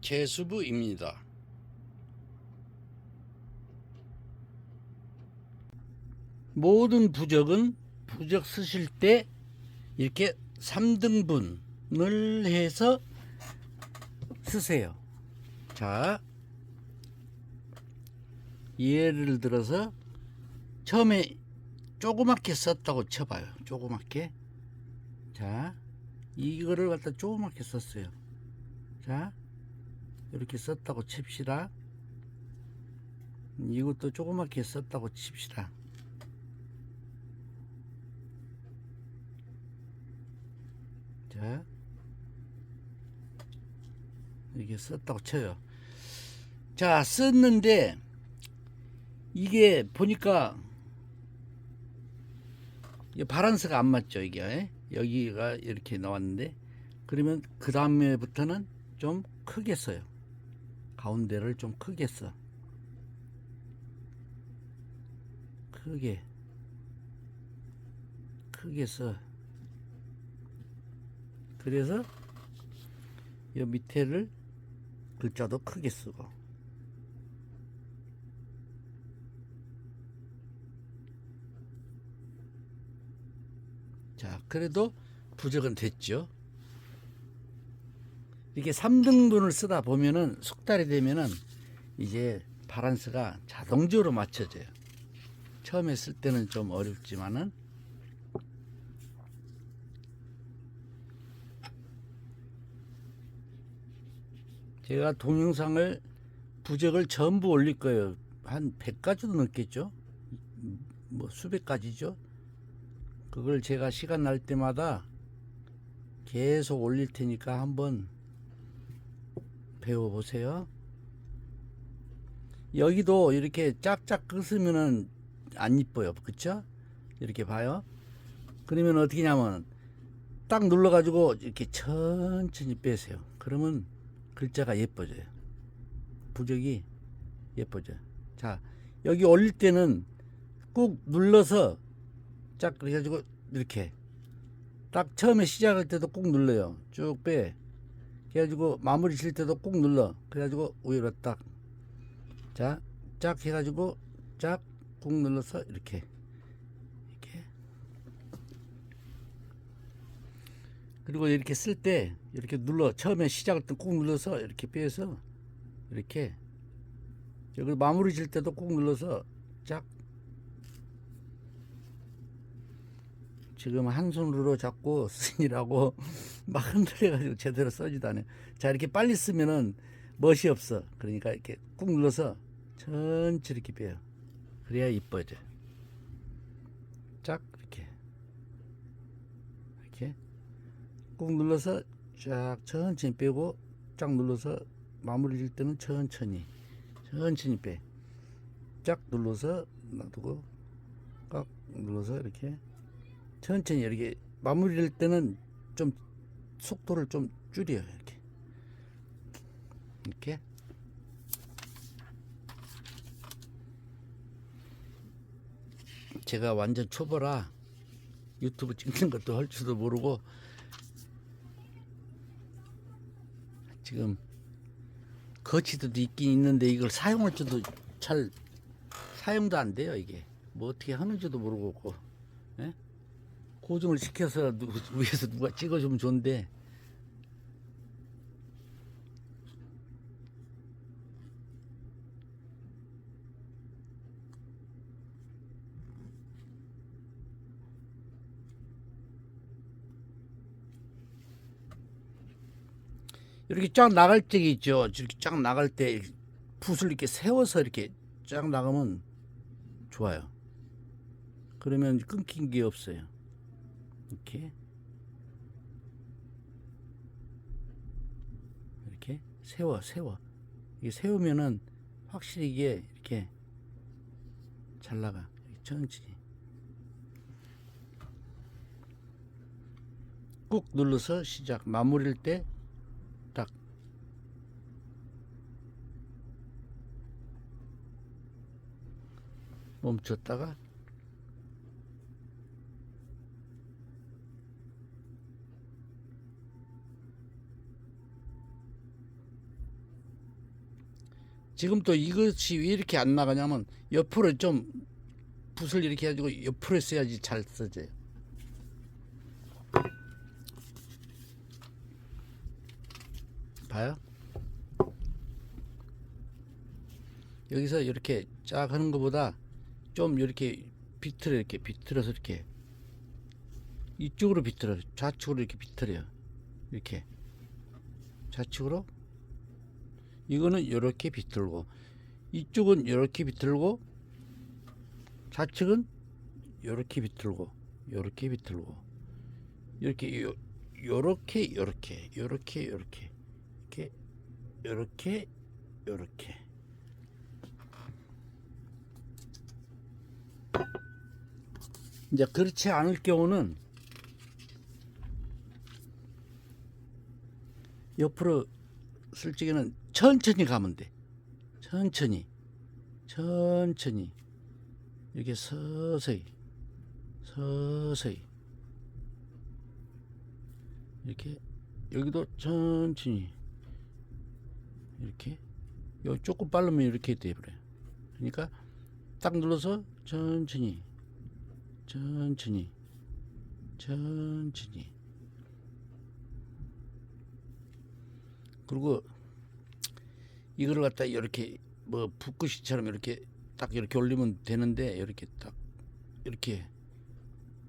재수부입니다. 모든 부적은 부적 쓰실 때 이렇게 3등분을 해서 쓰세요. 자, 예를 들어서 처음에 조그맣게 썼다고 쳐봐요. 조그맣게. 자, 이거를 갖다 조그맣게 썼어요. 자, 이렇게 썼다고 칩시다. 이것도 조그맣게 썼다고 칩시다. 자, 이렇게 썼다고 쳐요. 자, 썼는데 이게 보니까 바란스가 안 맞죠, 이게. 예? 여기가 이렇게 나왔는데 그러면 그 다음에부터는 좀 크게 써요. 가운데를 좀 크게 써. 크게. 크게 써. 그래서 이 밑에를 글자도 크게 쓰고. 자, 그래도 부적은 됐죠. 이렇게 3등분을 쓰다 보면은 숙달이 되면은 이제 바란스가 자동적으로 맞춰져요. 처음에 쓸 때는 좀 어렵지만은 제가 동영상을 부적을 전부 올릴 거예요. 한 100가지도 넘겠죠. 뭐 수백 가지죠. 그걸 제가 시간 날 때마다 계속 올릴 테니까 한번 배워보세요. 여기도 이렇게 짝짝 끄으면은 안 이뻐요. 그쵸? 이렇게 봐요. 그러면 어떻게 냐면 딱 눌러가지고 이렇게 천천히 빼세요. 그러면 글자가 예뻐져요. 부적이 예뻐져요. 자, 여기 올릴 때는 꾹 눌러서 짝 그래가지고 이렇게 딱 처음에 시작할 때도 꾹 눌러요. 쭉 빼. 그래가지고 마무리 칠 때도 꾹 눌러. 그래가지고 위로 딱. 자, 짝 해가지고 짝 꾹 눌러서 이렇게. 이렇게. 그리고 이렇게 쓸 때 이렇게 눌러. 처음에 시작할 때 꾹 눌러서 이렇게 빼서 이렇게. 여기 마무리 질 때도 꾹 눌러서 짝 지금 한 손으로 잡고 쓰니라고 막 흔들어가지고 제대로 써지도 않아요. 자 이렇게 빨리 쓰면은 멋이 없어. 그러니까 이렇게 꾹 눌러서 천천히 이렇게 빼요. 그래야 이뻐져. 쫙 이렇게 이렇게 꾹 눌러서 쫙 천천히 빼고 쫙 눌러서 마무리 질 때는 천천히 천천히 빼. 쫙 눌러서 놔두고 꽉 눌러서 이렇게 천천히 이렇게 마무리할 때는 좀 속도를 좀 줄여요 이렇게 이렇게. 제가 완전 초보라 유튜브 찍는 것도 할 줄도 모르고 지금 거치도 있긴 있는데 이걸 사용할 줄도 잘 사용도 안 돼요 이게. 뭐 어떻게 하는지도 모르고. 예? 고정을 시켜서 누, 위에서 누가 찍어주면 좋은데 이렇게 쫙 나갈 적이 있죠. 이렇게 쫙 나갈 때 붓을 이렇게 세워서 이렇게 쫙 나가면 좋아요. 그러면 끊긴 게 없어요. 이렇게. 이렇게 세워 세워. 이게 세우면은 확실히 이게 이렇게 잘 나가. 천천히. 꾹 눌러서 시작. 마무리할 때 딱. 멈췄다가 지금 또 이것이 왜 이렇게 안 나가냐면 옆으로 좀 붓을 이렇게 해가지고 옆으로 써야지 잘 써져요. 봐요? 여기서 이렇게 쫙 하는 것보다 좀 이렇게 비틀어 이렇게 비틀어서 이렇게 이쪽으로 비틀어 좌측으로 이렇게 비틀어요 이렇게 좌측으로 이거는 이렇게 비틀고 이쪽은 이렇게 비틀고 좌측은 이렇게 비틀고 이렇게 비틀고 이렇게 요 요렇게 요렇게 요렇게 요렇게 이렇게 요렇게 요렇게. 이제 그렇지 않을 경우는 옆으로 쓸 적에는 천천히 가면 돼. 천천히. 천천히. 이렇게 서서히. 서서히. 이렇게 여기도 천천히. 이렇게. 요 조금 빠르면 이렇게 돼 버려요. 그러니까 딱 눌러서 천천히. 천천히. 천천히. 그리고 이거를 갖다 이렇게 뭐 붓글씨처럼 이렇게 딱 이렇게 올리면 되는데 이렇게 딱 이렇게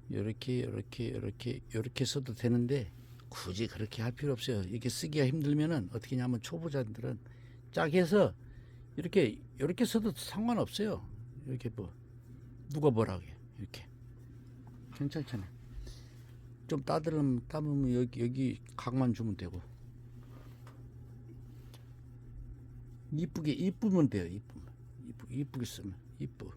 이렇게 이렇게 이렇게 이렇게 써도 되는데 굳이 그렇게 할 필요 없어요. 이렇게 쓰기가 힘들면은 어떻게 하냐면 초보자들은 짝 해서 이렇게 이렇게 써도 상관없어요. 이렇게 뭐 누가 뭐라고 해 이렇게 괜찮잖아요. 좀 따들면 따면 여기 여기 각만 주면 되고 이쁘게 이쁘면 돼요. 이쁘면 이쁘게 쓰면 이쁘.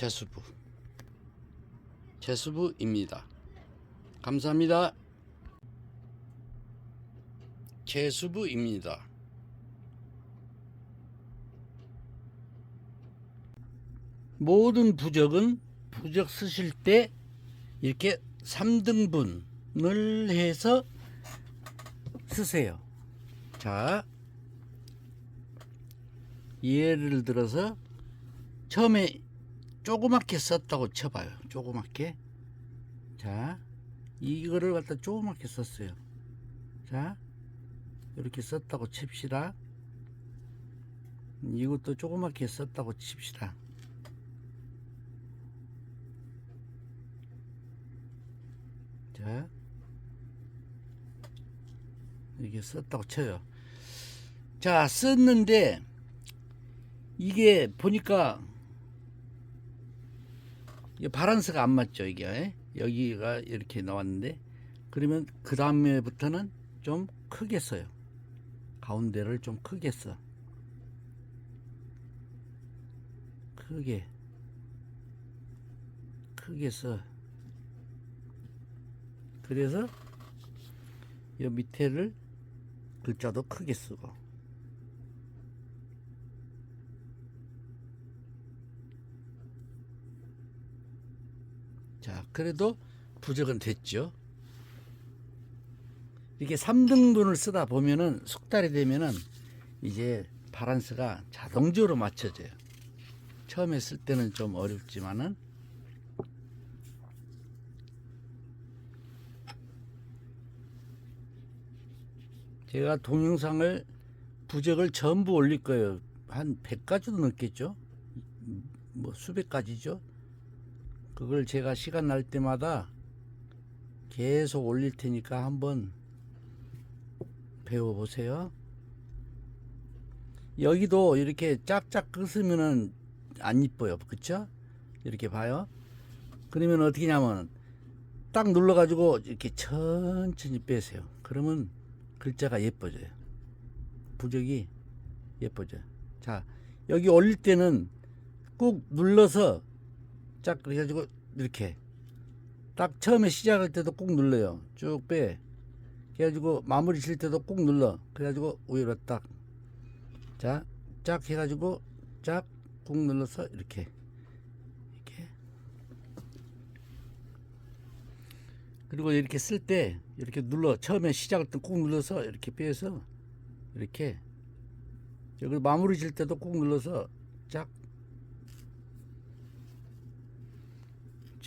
재수부 재수부입니다. 감사합니다. 재수부입니다. 모든 부적은 부적 쓰실 때 이렇게 3등분을 해서 쓰세요. 자, 예를 들어서 처음에 조그맣게 썼다고 쳐봐요. 조그맣게. 자, 이거를 갖다 조그맣게 썼어요. 자, 이렇게 썼다고 칩시다. 이것도 조그맣게 썼다고 칩시다. 자, 이렇게 썼다고 쳐요. 자, 썼는데 이게 보니까 바란스가 안 맞죠 이게. 여기가 이렇게 나왔는데. 그러면 그 다음에부터는 좀 크게 써요. 가운데를 좀 크게 써. 크게. 크게 써. 그래서 이 밑에를 글자도 크게 쓰고 자, 그래도 부적은 됐죠. 이렇게 3등분을 쓰다 보면은 숙달이 되면은 이제 바란스가 자동적으로 맞춰져요. 처음에 쓸 때는 좀 어렵지만은 제가 동영상을 부적을 전부 올릴 거예요. 한 100가지도 넘겠죠? 뭐 수백 가지죠? 그걸 제가 시간 날 때마다 계속 올릴 테니까 한번 배워보세요. 여기도 이렇게 짝짝 끄으면은 안 이뻐요. 그쵸? 이렇게 봐요. 그러면 어떻게 냐면 딱 눌러가지고 이렇게 천천히 빼세요. 그러면 글자가 예뻐져요. 부적이 예뻐져요. 자, 여기 올릴 때는 꾹 눌러서 짝 그래가지고 이렇게 딱 처음에 시작할 때도 꾹 눌러요. 쭉 빼. 그래가지고 마무리 칠 때도 꾹 눌러. 그래가지고 위로 딱. 자, 짝 해가지고 짝꾹 눌러서 이렇게. 이렇게. 그리고 이렇게 쓸 때 이렇게 눌러. 처음에 시작할 때 꾹 눌러서 이렇게 빼서 이렇게. 여기 마무리 질 때도 꾹 눌러서 짝.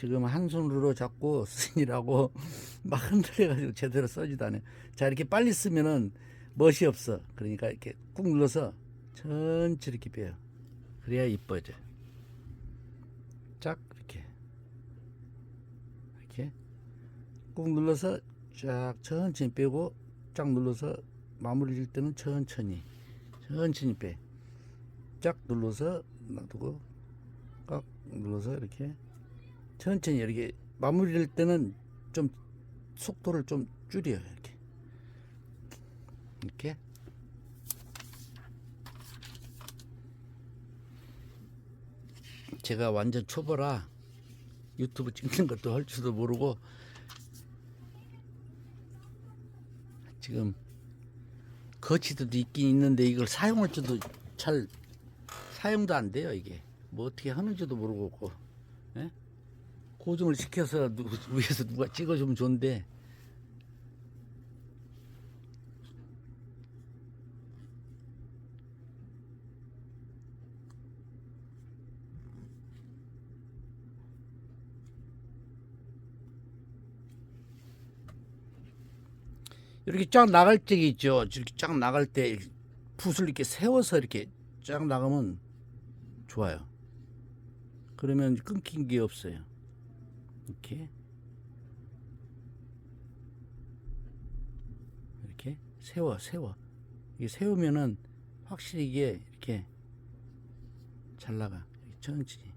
지금 한 손으로 잡고 쓰니라고 막 흔들려가지고 제대로 써지도 않아요. 자, 이렇게 빨리 쓰면은 멋이 없어. 그러니까 이렇게 꾹 눌러서 천천히 이렇게 빼요. 그래야 이뻐져. 짝, 이렇게. 이렇게. 꾹 눌러서 쫙 천천히 빼고 쫙 눌러서 마무리 질 때는 천천히. 천천히 빼. 쫙 눌러서 놔두고 꽉 눌러서 이렇게 천천히 이렇게 마무리할 때는 좀 속도를 좀 줄여요 이렇게. 이렇게. 제가 완전 초보라 유튜브 찍는 것도 할 줄도 모르고 지금 거치도 있긴 있는데 이걸 사용할 줄도 잘 사용도 안 돼요 이게. 뭐 어떻게 하는지도 모르고 예? 고정을 시켜서 누, 위에서 누가 찍어주면 좋은데 이렇게 쫙 나갈 때가 있죠. 이렇게 쫙 나갈 때 붓을 이렇게 세워서 이렇게 쫙 나가면 좋아요. 그러면 끊긴 게 없어요. 이렇게. 이렇게 세워 세워. 이게 세우면은 확실히 이게 이렇게 잘 나가. 천천히.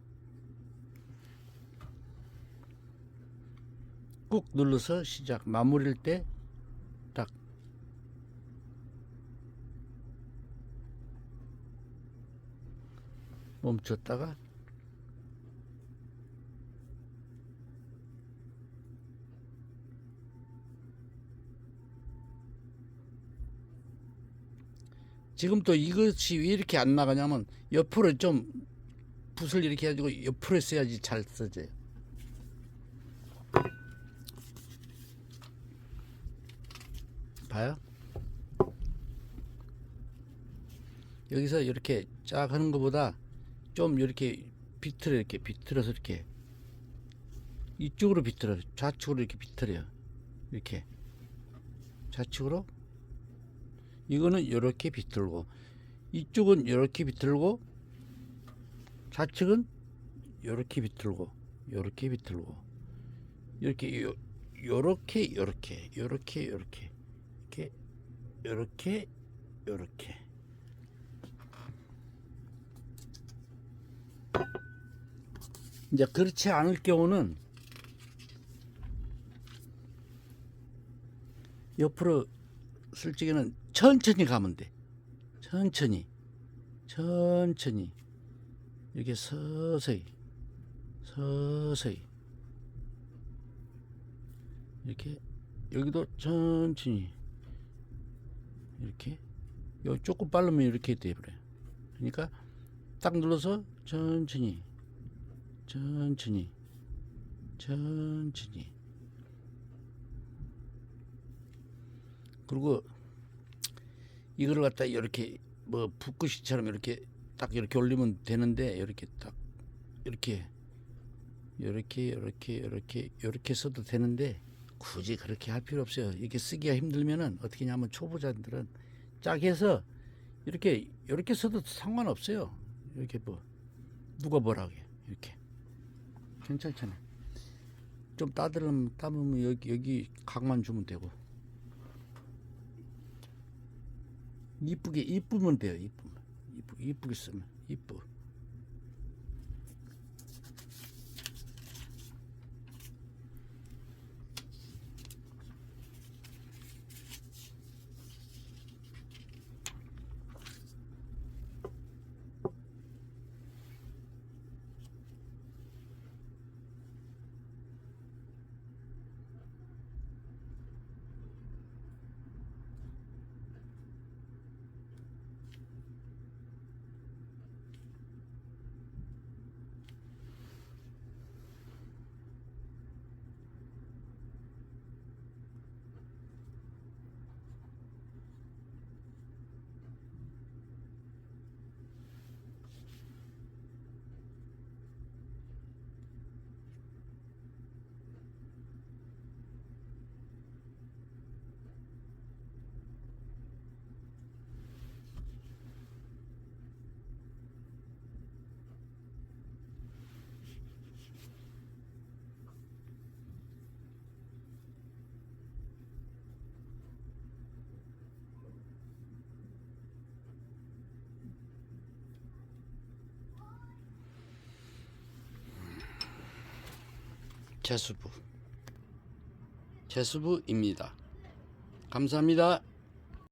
꾹 눌러서 시작. 마무리할 때 딱. 멈췄다가 지금 또 이것이 왜 이렇게 안 나가냐면 옆으로 좀 붓을 이렇게 해가지고 옆으로 써야지 잘 써져요. 봐요? 여기서 이렇게 쫙 하는 것보다 좀 이렇게 비틀어 이렇게 비틀어서 이렇게 이쪽으로 비틀어 좌측으로 이렇게 비틀어요. 이렇게 좌측으로 이거는 이렇게 비틀고 이쪽은 이렇게 비틀고 좌측은 이렇게 비틀고 이렇게 비틀고 이렇게 요, 요렇게 요렇게 요렇게 요렇게 이렇게 요렇게 요렇게. 이제 그렇지 않을 경우는 옆으로 쓸 적에는 천천히 가면 돼. 천천히. 천천히. 이렇게 서서히. 서서히. 이렇게 여기도 천천히. 이렇게. 요 조금 빠르면 이렇게 돼버려요. 그러니까 딱 눌러서 천천히. 천천히. 천천히. 그리고 이거를 갖다 이렇게 뭐 붓글씨처럼 이렇게 딱 이렇게 올리면 되는데 이렇게 딱 이렇게 이렇게 이렇게 이렇게 이렇게 써도 되는데 굳이 그렇게 할 필요 없어요. 이렇게 쓰기가 힘들면은 어떻게 하냐면 초보자들은 짝 해서 이렇게 이렇게 써도 상관없어요. 이렇게 뭐 누가 뭐라고 해 이렇게 괜찮잖아요. 좀 따들면 따면 여기 여기 각만 주면 되고 이쁘게 이쁘면 돼요. 이쁘면 이쁘 이쁘게 쓰면 이쁘. 재수부 재수부입니다. 감사합니다.